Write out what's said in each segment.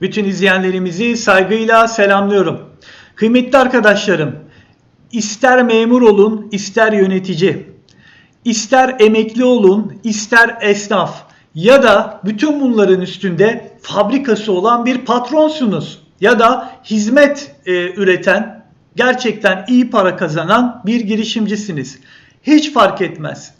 Bütün izleyenlerimizi saygıyla selamlıyorum. Kıymetli arkadaşlarım, ister memur olun, ister yönetici, ister emekli olun, ister esnaf ya da bütün bunların üstünde fabrikası olan bir patronsunuz ya da hizmet e, üreten, gerçekten iyi para kazanan bir girişimcisiniz. Hiç fark etmez.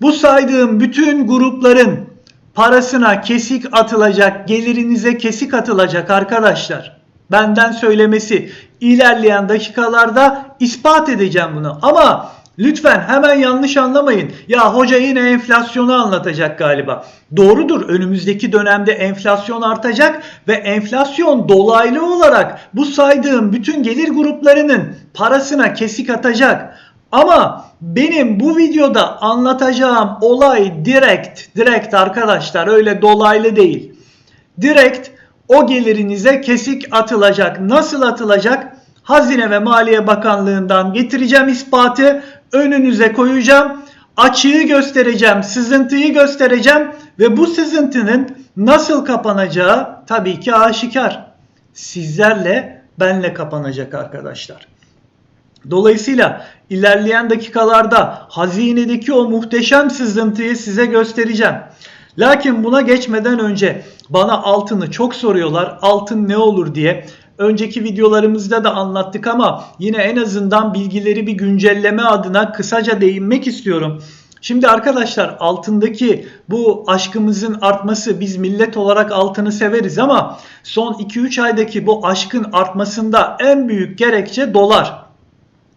Bu saydığım bütün grupların parasına kesik atılacak, gelirinize kesik atılacak arkadaşlar. Benden söylemesi ilerleyen dakikalarda ispat edeceğim bunu. Ama lütfen hemen yanlış anlamayın. Ya hoca yine enflasyonu anlatacak galiba. Doğrudur. Önümüzdeki dönemde enflasyon artacak ve enflasyon dolaylı olarak bu saydığım bütün gelir gruplarının parasına kesik atacak. Ama benim bu videoda anlatacağım olay direkt, direkt arkadaşlar öyle dolaylı değil. Direkt o gelirinize kesik atılacak. Nasıl atılacak? Hazine ve Maliye Bakanlığı'ndan getireceğim ispatı, önünüze koyacağım. Açığı göstereceğim, sızıntıyı göstereceğim ve bu sızıntının nasıl kapanacağı tabii ki aşikar. Sizlerle benle kapanacak arkadaşlar. Dolayısıyla ilerleyen dakikalarda hazinedeki o muhteşem sızıntıyı size göstereceğim. Lakin buna geçmeden önce bana altını çok soruyorlar. Altın ne olur diye. Önceki videolarımızda da anlattık ama yine en azından bilgileri bir güncelleme adına kısaca değinmek istiyorum. Şimdi arkadaşlar altındaki bu aşkımızın artması biz millet olarak altını severiz ama son 2-3 aydaki bu aşkın artmasında en büyük gerekçe dolar.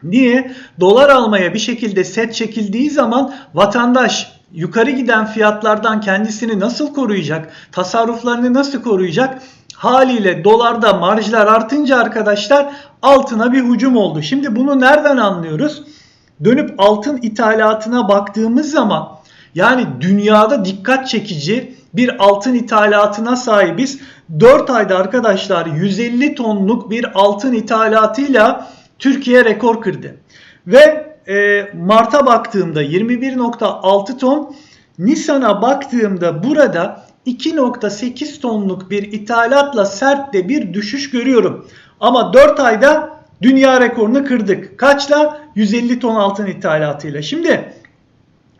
Niye? Dolar almaya bir şekilde set çekildiği zaman vatandaş yukarı giden fiyatlardan kendisini nasıl koruyacak? Tasarruflarını nasıl koruyacak? Haliyle dolarda marjlar artınca arkadaşlar altına bir hücum oldu. Şimdi bunu nereden anlıyoruz? Dönüp altın ithalatına baktığımız zaman yani dünyada dikkat çekici bir altın ithalatına sahibiz. 4 ayda arkadaşlar 150 tonluk bir altın ithalatıyla Türkiye rekor kırdı. Ve e, Mart'a baktığımda 21.6 ton, Nisan'a baktığımda burada 2.8 tonluk bir ithalatla sert de bir düşüş görüyorum. Ama 4 ayda dünya rekorunu kırdık. Kaçla? 150 ton altın ithalatıyla. Şimdi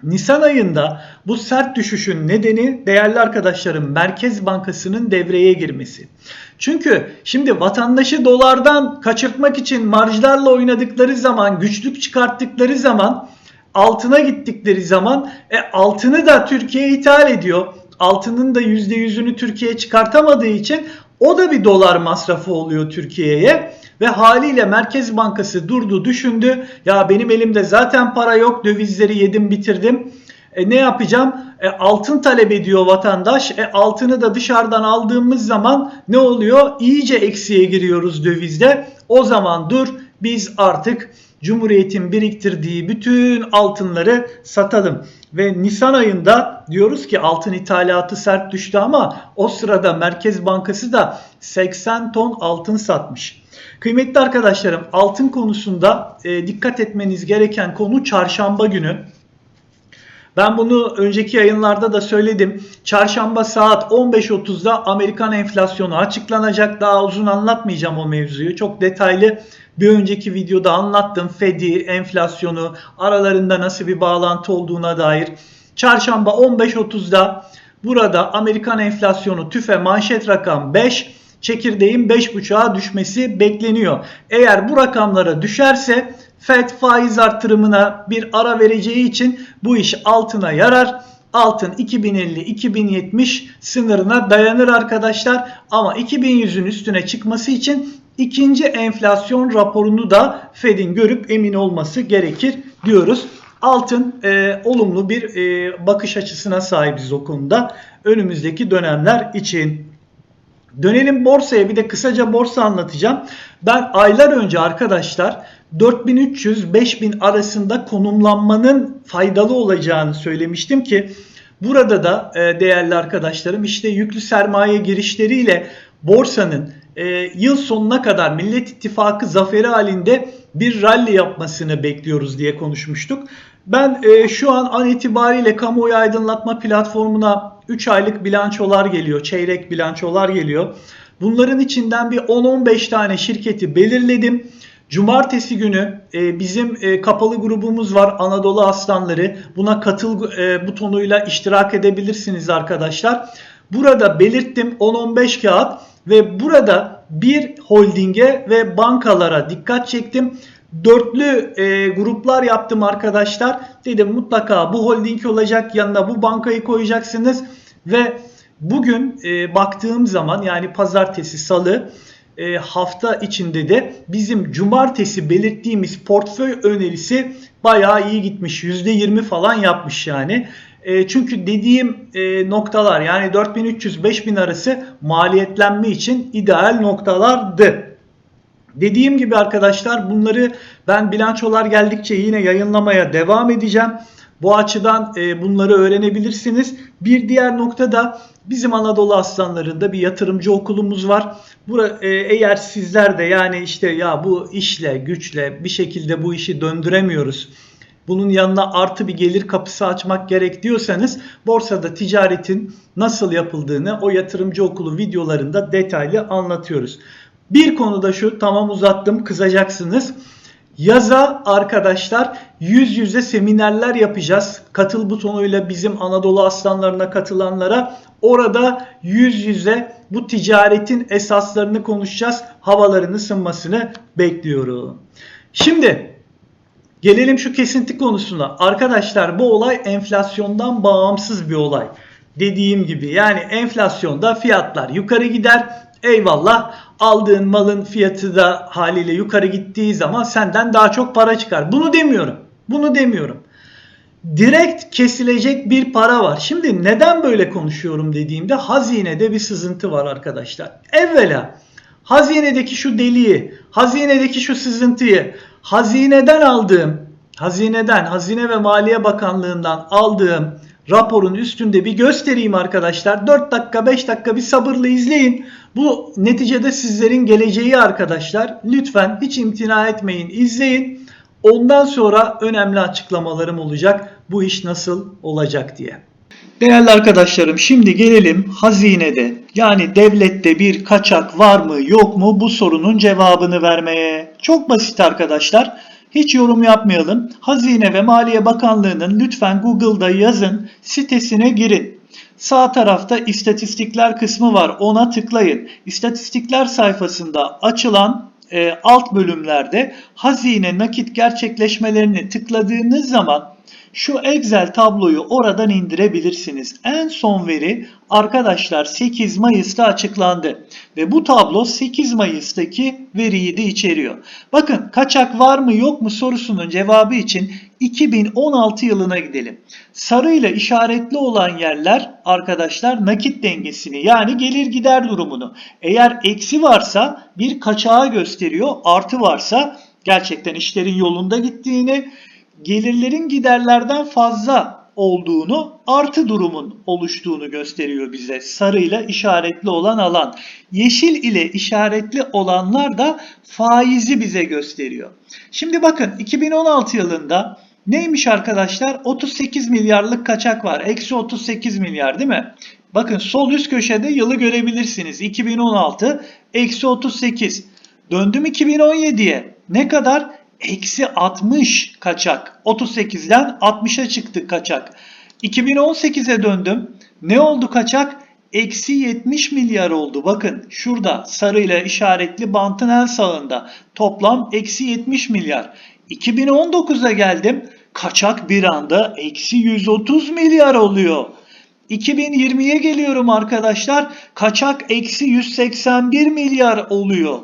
Nisan ayında bu sert düşüşün nedeni değerli arkadaşlarım Merkez Bankası'nın devreye girmesi. Çünkü şimdi vatandaşı dolardan kaçırtmak için marjlarla oynadıkları zaman, güçlük çıkarttıkları zaman, altına gittikleri zaman e, altını da Türkiye ithal ediyor. Altının da %100'ünü Türkiye çıkartamadığı için o da bir dolar masrafı oluyor Türkiye'ye. Ve haliyle Merkez Bankası durdu düşündü. Ya benim elimde zaten para yok dövizleri yedim bitirdim. E ne yapacağım? E, altın talep ediyor vatandaş. E, altını da dışarıdan aldığımız zaman ne oluyor? İyice eksiye giriyoruz dövizde. O zaman dur biz artık Cumhuriyet'in biriktirdiği bütün altınları satalım. Ve Nisan ayında diyoruz ki altın ithalatı sert düştü ama o sırada Merkez Bankası da 80 ton altın satmış. Kıymetli arkadaşlarım altın konusunda e, dikkat etmeniz gereken konu çarşamba günü. Ben bunu önceki yayınlarda da söyledim. Çarşamba saat 15.30'da Amerikan enflasyonu açıklanacak. Daha uzun anlatmayacağım o mevzuyu. Çok detaylı bir önceki videoda anlattım. Fed'i, enflasyonu, aralarında nasıl bir bağlantı olduğuna dair. Çarşamba 15.30'da burada Amerikan enflasyonu tüfe manşet rakam 5, çekirdeğin 5.5'a düşmesi bekleniyor. Eğer bu rakamlara düşerse FED faiz artırımına bir ara vereceği için bu iş altına yarar. Altın 2050-2070 sınırına dayanır arkadaşlar. Ama 2100'ün üstüne çıkması için ikinci enflasyon raporunu da Fed'in görüp emin olması gerekir diyoruz. Altın e, olumlu bir e, bakış açısına sahibiz o konuda önümüzdeki dönemler için. Dönelim borsaya bir de kısaca borsa anlatacağım. Ben aylar önce arkadaşlar 4300-5000 arasında konumlanmanın faydalı olacağını söylemiştim ki burada da e, değerli arkadaşlarım işte yüklü sermaye girişleriyle borsanın e, yıl sonuna kadar Millet İttifakı zaferi halinde bir rally yapmasını bekliyoruz diye konuşmuştuk. Ben e, şu an an itibariyle kamuoyu aydınlatma platformuna 3 aylık bilançolar geliyor, çeyrek bilançolar geliyor. Bunların içinden bir 10-15 tane şirketi belirledim. Cumartesi günü e, bizim e, kapalı grubumuz var Anadolu Aslanları. Buna katıl e, butonuyla iştirak edebilirsiniz arkadaşlar. Burada belirttim 10-15 kağıt ve burada bir holdinge ve bankalara dikkat çektim. Dörtlü e, gruplar yaptım arkadaşlar. Dedim mutlaka bu holding olacak yanına bu bankayı koyacaksınız ve bugün e, baktığım zaman yani pazartesi salı e, hafta içinde de bizim cumartesi belirttiğimiz portföy önerisi bayağı iyi gitmiş. %20 falan yapmış yani. E, çünkü dediğim e, noktalar yani 4300-5000 arası maliyetlenme için ideal noktalardı. Dediğim gibi arkadaşlar bunları ben bilançolar geldikçe yine yayınlamaya devam edeceğim. Bu açıdan e, bunları öğrenebilirsiniz. Bir diğer nokta da bizim Anadolu Aslanları'nda bir yatırımcı okulumuz var. Bura, e, eğer sizler de yani işte ya bu işle güçle bir şekilde bu işi döndüremiyoruz. Bunun yanına artı bir gelir kapısı açmak gerek diyorsanız borsada ticaretin nasıl yapıldığını o yatırımcı okulu videolarında detaylı anlatıyoruz. Bir konuda şu tamam uzattım kızacaksınız. Yaza arkadaşlar yüz yüze seminerler yapacağız. Katıl butonuyla bizim Anadolu Aslanlarına katılanlara orada yüz yüze bu ticaretin esaslarını konuşacağız. Havaların ısınmasını bekliyorum. Şimdi gelelim şu kesinti konusuna. Arkadaşlar bu olay enflasyondan bağımsız bir olay. Dediğim gibi yani enflasyonda fiyatlar yukarı gider. Eyvallah aldığın malın fiyatı da haliyle yukarı gittiği zaman senden daha çok para çıkar. Bunu demiyorum. Bunu demiyorum. Direkt kesilecek bir para var. Şimdi neden böyle konuşuyorum dediğimde hazinede bir sızıntı var arkadaşlar. Evvela hazinedeki şu deliği, hazinedeki şu sızıntıyı, hazineden aldığım, hazineden, Hazine ve Maliye Bakanlığı'ndan aldığım raporun üstünde bir göstereyim arkadaşlar. 4 dakika 5 dakika bir sabırla izleyin. Bu neticede sizlerin geleceği arkadaşlar. Lütfen hiç imtina etmeyin izleyin. Ondan sonra önemli açıklamalarım olacak. Bu iş nasıl olacak diye. Değerli arkadaşlarım şimdi gelelim hazinede yani devlette bir kaçak var mı yok mu bu sorunun cevabını vermeye. Çok basit arkadaşlar. Hiç yorum yapmayalım. Hazine ve Maliye Bakanlığı'nın lütfen Google'da yazın sitesine girin. Sağ tarafta istatistikler kısmı var. Ona tıklayın. İstatistikler sayfasında açılan e, alt bölümlerde hazine nakit gerçekleşmelerini tıkladığınız zaman şu Excel tabloyu oradan indirebilirsiniz. En son veri arkadaşlar 8 Mayıs'ta açıklandı. Ve bu tablo 8 Mayıs'taki veriyi de içeriyor. Bakın kaçak var mı yok mu sorusunun cevabı için 2016 yılına gidelim. Sarıyla işaretli olan yerler arkadaşlar nakit dengesini yani gelir gider durumunu. Eğer eksi varsa bir kaçağı gösteriyor. Artı varsa gerçekten işlerin yolunda gittiğini gelirlerin giderlerden fazla olduğunu, artı durumun oluştuğunu gösteriyor bize. Sarıyla işaretli olan alan. Yeşil ile işaretli olanlar da faizi bize gösteriyor. Şimdi bakın 2016 yılında neymiş arkadaşlar? 38 milyarlık kaçak var. Eksi 38 milyar değil mi? Bakın sol üst köşede yılı görebilirsiniz. 2016 eksi 38. Döndüm 2017'ye. Ne kadar? Eksi 60 kaçak. 38'den 60'a çıktı kaçak. 2018'e döndüm. Ne oldu kaçak? Eksi 70 milyar oldu. Bakın şurada sarıyla işaretli bantın en sağında. Toplam eksi 70 milyar. 2019'a geldim. Kaçak bir anda eksi 130 milyar oluyor. 2020'ye geliyorum arkadaşlar. Kaçak eksi 181 milyar oluyor.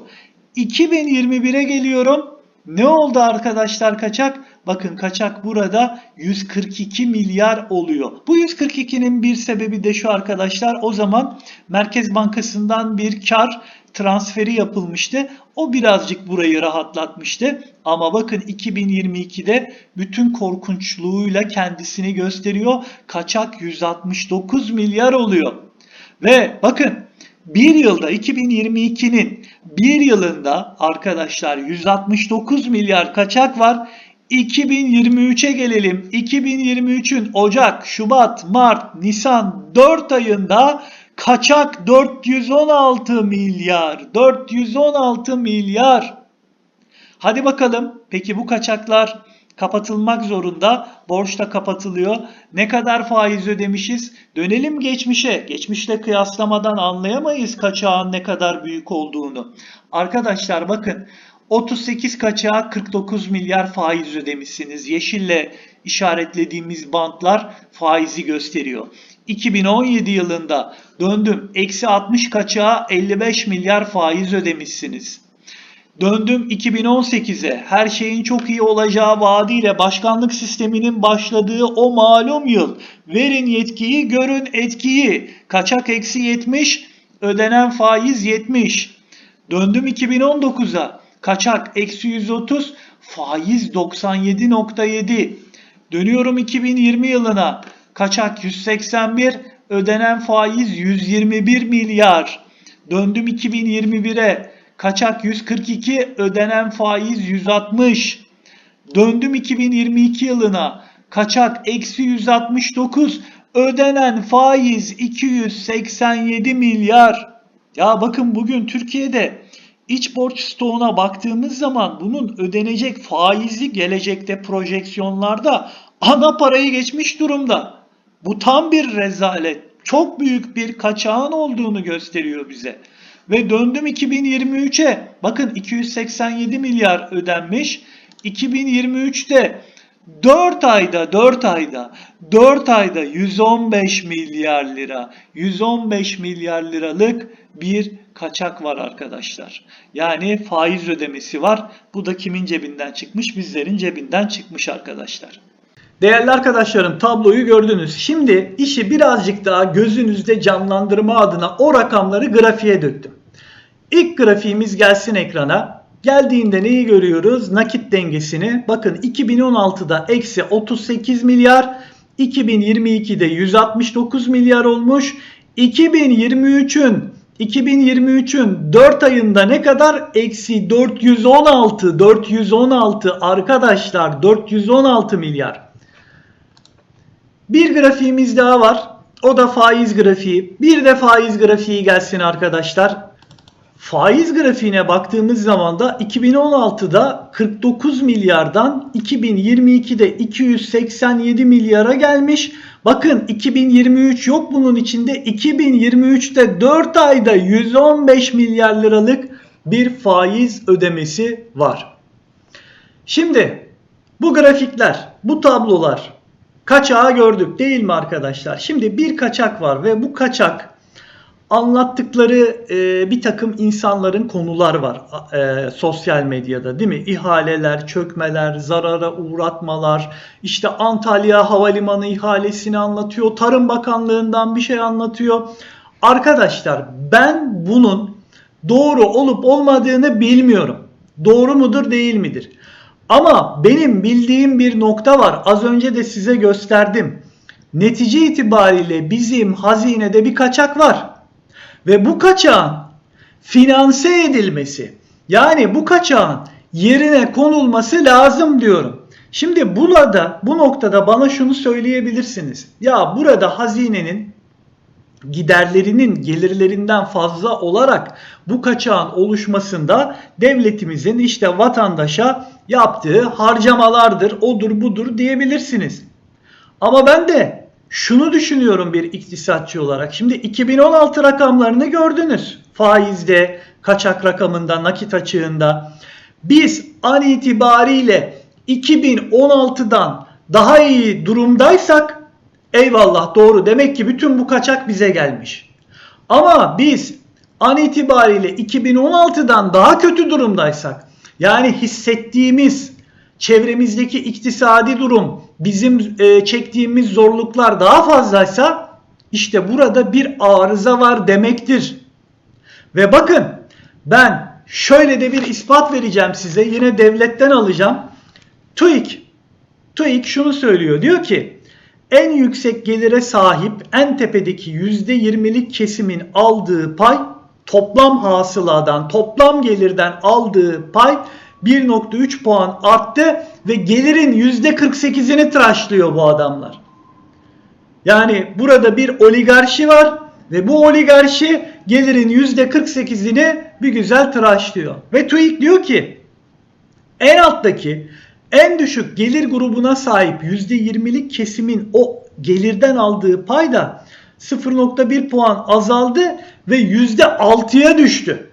2021'e geliyorum. Ne oldu arkadaşlar kaçak? Bakın kaçak burada 142 milyar oluyor. Bu 142'nin bir sebebi de şu arkadaşlar. O zaman Merkez Bankası'ndan bir kar transferi yapılmıştı. O birazcık burayı rahatlatmıştı. Ama bakın 2022'de bütün korkunçluğuyla kendisini gösteriyor. Kaçak 169 milyar oluyor. Ve bakın bir yılda 2022'nin bir yılında arkadaşlar 169 milyar kaçak var. 2023'e gelelim. 2023'ün Ocak, Şubat, Mart, Nisan 4 ayında Kaçak 416 milyar. 416 milyar. Hadi bakalım. Peki bu kaçaklar kapatılmak zorunda. Borç da kapatılıyor. Ne kadar faiz ödemişiz? Dönelim geçmişe. Geçmişle kıyaslamadan anlayamayız kaçağın ne kadar büyük olduğunu. Arkadaşlar bakın 38 kaçağa 49 milyar faiz ödemişsiniz. Yeşille işaretlediğimiz bantlar faizi gösteriyor. 2017 yılında döndüm eksi 60 kaçağa 55 milyar faiz ödemişsiniz. Döndüm 2018'e her şeyin çok iyi olacağı vaadiyle başkanlık sisteminin başladığı o malum yıl. Verin yetkiyi görün etkiyi. Kaçak eksi 70 ödenen faiz 70 döndüm 2019'a kaçak eksi 130 faiz 97.7 dönüyorum 2020 yılına. Kaçak 181 ödenen faiz 121 milyar. Döndüm 2021'e Kaçak 142, ödenen faiz 160. Döndüm 2022 yılına. Kaçak eksi 169, ödenen faiz 287 milyar. Ya bakın bugün Türkiye'de iç borç stoğuna baktığımız zaman bunun ödenecek faizi gelecekte projeksiyonlarda ana parayı geçmiş durumda. Bu tam bir rezalet. Çok büyük bir kaçağın olduğunu gösteriyor bize. Ve döndüm 2023'e. Bakın 287 milyar ödenmiş. 2023'te 4 ayda 4 ayda 4 ayda 115 milyar lira 115 milyar liralık bir kaçak var arkadaşlar. Yani faiz ödemesi var. Bu da kimin cebinden çıkmış? Bizlerin cebinden çıkmış arkadaşlar. Değerli arkadaşlarım tabloyu gördünüz. Şimdi işi birazcık daha gözünüzde canlandırma adına o rakamları grafiğe döktüm. İlk grafiğimiz gelsin ekrana. Geldiğinde neyi görüyoruz? Nakit dengesini. Bakın 2016'da eksi 38 milyar, 2022'de 169 milyar olmuş. 2023'ün 2023'ün 4 ayında ne kadar? Eksi 416. 416 arkadaşlar 416 milyar. Bir grafiğimiz daha var. O da faiz grafiği. Bir de faiz grafiği gelsin arkadaşlar. Faiz grafiğine baktığımız zaman da 2016'da 49 milyardan 2022'de 287 milyara gelmiş. Bakın 2023 yok bunun içinde. 2023'te 4 ayda 115 milyar liralık bir faiz ödemesi var. Şimdi bu grafikler, bu tablolar kaçağı gördük değil mi arkadaşlar? Şimdi bir kaçak var ve bu kaçak anlattıkları e, bir takım insanların konular var e, sosyal medyada değil mi? İhaleler, çökmeler, zarara uğratmalar, işte Antalya Havalimanı ihalesini anlatıyor, Tarım Bakanlığı'ndan bir şey anlatıyor. Arkadaşlar ben bunun doğru olup olmadığını bilmiyorum. Doğru mudur değil midir? Ama benim bildiğim bir nokta var. Az önce de size gösterdim. Netice itibariyle bizim hazinede bir kaçak var. Ve bu kaçağın finanse edilmesi yani bu kaçağın yerine konulması lazım diyorum. Şimdi burada bu noktada bana şunu söyleyebilirsiniz. Ya burada hazinenin giderlerinin gelirlerinden fazla olarak bu kaçağın oluşmasında devletimizin işte vatandaşa yaptığı harcamalardır, odur budur diyebilirsiniz. Ama ben de şunu düşünüyorum bir iktisatçı olarak. Şimdi 2016 rakamlarını gördünüz. Faizde, kaçak rakamında, nakit açığında. Biz an itibariyle 2016'dan daha iyi durumdaysak eyvallah doğru demek ki bütün bu kaçak bize gelmiş. Ama biz an itibariyle 2016'dan daha kötü durumdaysak yani hissettiğimiz çevremizdeki iktisadi durum, bizim e, çektiğimiz zorluklar daha fazlaysa işte burada bir arıza var demektir. Ve bakın ben şöyle de bir ispat vereceğim size. Yine devletten alacağım. TÜİK TÜİK şunu söylüyor. Diyor ki en yüksek gelire sahip en tepedeki %20'lik kesimin aldığı pay toplam hasıladan, toplam gelirden aldığı pay 1.3 puan arttı ve gelirin %48'ini tıraşlıyor bu adamlar. Yani burada bir oligarşi var Ve bu oligarşi gelirin %48'ini bir güzel tıraşlıyor. Ve TÜİK diyor ki en alttaki en düşük gelir grubuna sahip %20'lik kesimin o gelirden aldığı payda 0.1 puan azaldı ve %6'ya düştü.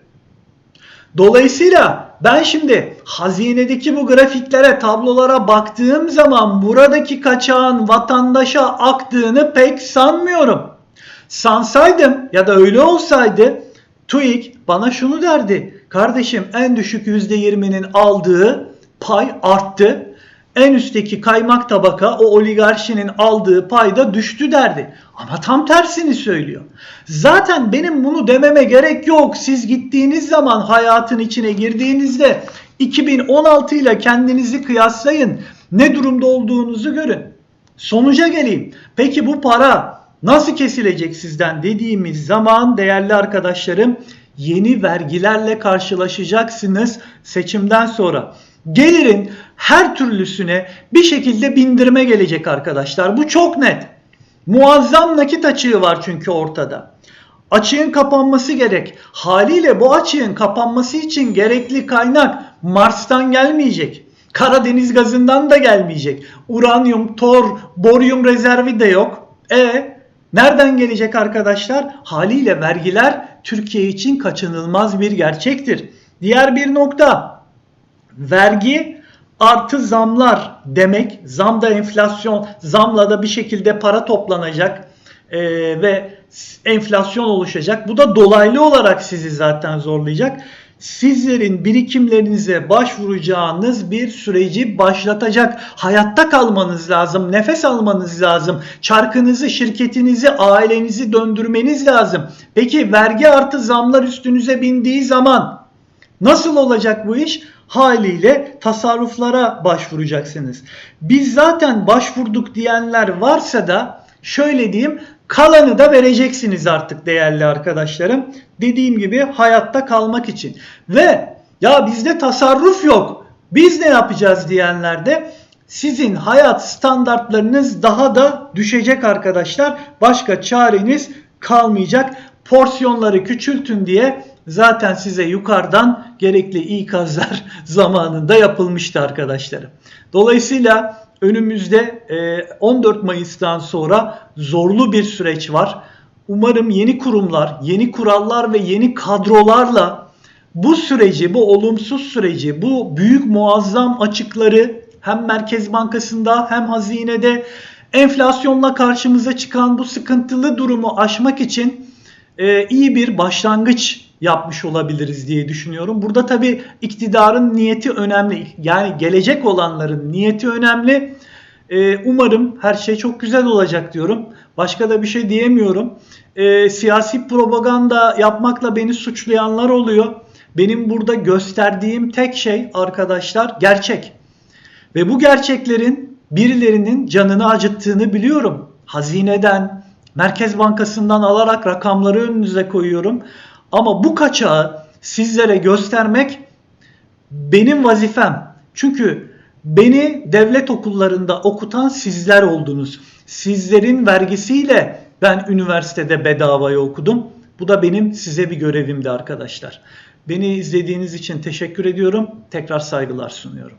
Dolayısıyla ben şimdi hazinedeki bu grafiklere, tablolara baktığım zaman buradaki kaçağın vatandaşa aktığını pek sanmıyorum. Sansaydım ya da öyle olsaydı TÜİK bana şunu derdi. Kardeşim en düşük %20'nin aldığı pay arttı. En üstteki kaymak tabaka o oligarşinin aldığı payda düştü derdi. Ama tam tersini söylüyor. Zaten benim bunu dememe gerek yok. Siz gittiğiniz zaman hayatın içine girdiğinizde 2016 ile kendinizi kıyaslayın. Ne durumda olduğunuzu görün. Sonuca geleyim. Peki bu para nasıl kesilecek sizden dediğimiz zaman değerli arkadaşlarım yeni vergilerle karşılaşacaksınız seçimden sonra. Gelirin her türlüsüne bir şekilde bindirme gelecek arkadaşlar. Bu çok net. Muazzam nakit açığı var çünkü ortada. Açığın kapanması gerek. Haliyle bu açığın kapanması için gerekli kaynak Mars'tan gelmeyecek. Karadeniz gazından da gelmeyecek. Uranyum, tor, boryum rezervi de yok. E nereden gelecek arkadaşlar? Haliyle vergiler Türkiye için kaçınılmaz bir gerçektir. Diğer bir nokta vergi artı zamlar demek. Zamda enflasyon, zamla da bir şekilde para toplanacak e, ve enflasyon oluşacak. Bu da dolaylı olarak sizi zaten zorlayacak. Sizlerin birikimlerinize başvuracağınız bir süreci başlatacak. Hayatta kalmanız lazım, nefes almanız lazım. Çarkınızı, şirketinizi, ailenizi döndürmeniz lazım. Peki vergi artı zamlar üstünüze bindiği zaman nasıl olacak bu iş? Haliyle tasarruflara başvuracaksınız. Biz zaten başvurduk diyenler varsa da şöyle diyeyim kalanı da vereceksiniz artık değerli arkadaşlarım. Dediğim gibi hayatta kalmak için. Ve ya bizde tasarruf yok. Biz ne yapacağız diyenler de sizin hayat standartlarınız daha da düşecek arkadaşlar. Başka çareniz kalmayacak. Porsiyonları küçültün diye zaten size yukarıdan gerekli ikazlar zamanında yapılmıştı arkadaşlarım. Dolayısıyla önümüzde 14 Mayıs'tan sonra zorlu bir süreç var. Umarım yeni kurumlar, yeni kurallar ve yeni kadrolarla bu süreci, bu olumsuz süreci, bu büyük muazzam açıkları hem Merkez Bankası'nda hem hazinede enflasyonla karşımıza çıkan bu sıkıntılı durumu aşmak için iyi bir başlangıç yapmış olabiliriz diye düşünüyorum. Burada tabi iktidarın niyeti önemli. Yani gelecek olanların niyeti önemli. Ee, umarım her şey çok güzel olacak diyorum. Başka da bir şey diyemiyorum. Ee, siyasi propaganda yapmakla beni suçlayanlar oluyor. Benim burada gösterdiğim tek şey arkadaşlar gerçek. Ve bu gerçeklerin birilerinin canını acıttığını biliyorum. Hazineden, Merkez Bankası'ndan alarak rakamları önünüze koyuyorum. Ama bu kaçağı sizlere göstermek benim vazifem. Çünkü beni devlet okullarında okutan sizler oldunuz. Sizlerin vergisiyle ben üniversitede bedavaya okudum. Bu da benim size bir görevimdi arkadaşlar. Beni izlediğiniz için teşekkür ediyorum. Tekrar saygılar sunuyorum.